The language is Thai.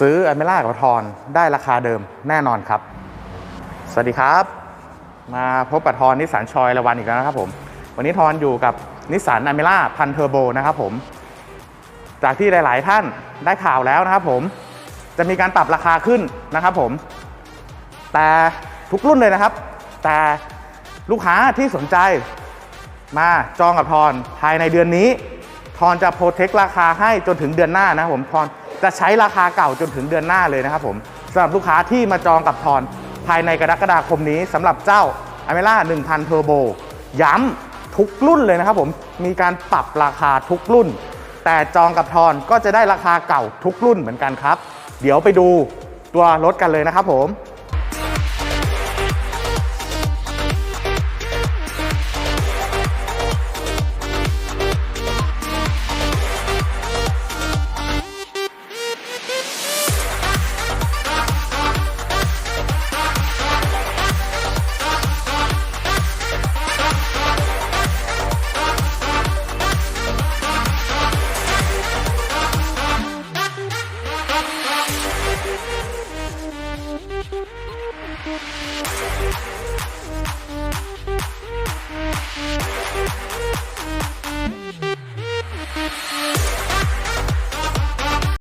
ซื้ออเมร่ากับทอนได้ราคาเดิมแน่นอนครับ สวัสดีครับ มาพบกับทอนนิสสันชอยละวันอีกแล้วนะครับผม วันนี้ทอนอยู่กับนิสสันอเมร่าพันเทอร์โบนะครับผม จากที่หลาย ๆ ท่านได้ข่าวแล้วนะครับผม จะมีการปรับราคาขึ้นนะครับผม แต่ทุกรุ่นเลยนะครับ แต่ลูกค้าที่สนใจมาจองกับทอนภายในเดือนนี้ ทอนจะโปรเทคราคาให้จนถึงเดือนหน้านะครับผมทอนจะใช้ราคาเก่าจนถึงเดือนหน้าเลยนะครับผมสำหรับลูกค้าที่มาจองกับทอนภายในกรกฎาคมนี้สำหรับเจ้าอเมร่า1000 เทอร์โบย้ำทุกรุ่นเลยนะครับผมมีการปรับราคาทุกรุ่น แต่จองกับทอนก็จะได้ราคาเก่าทุกรุ่นเหมือนกันครับ เดี๋ยวไปดูตัวรถกันเลยนะครับผม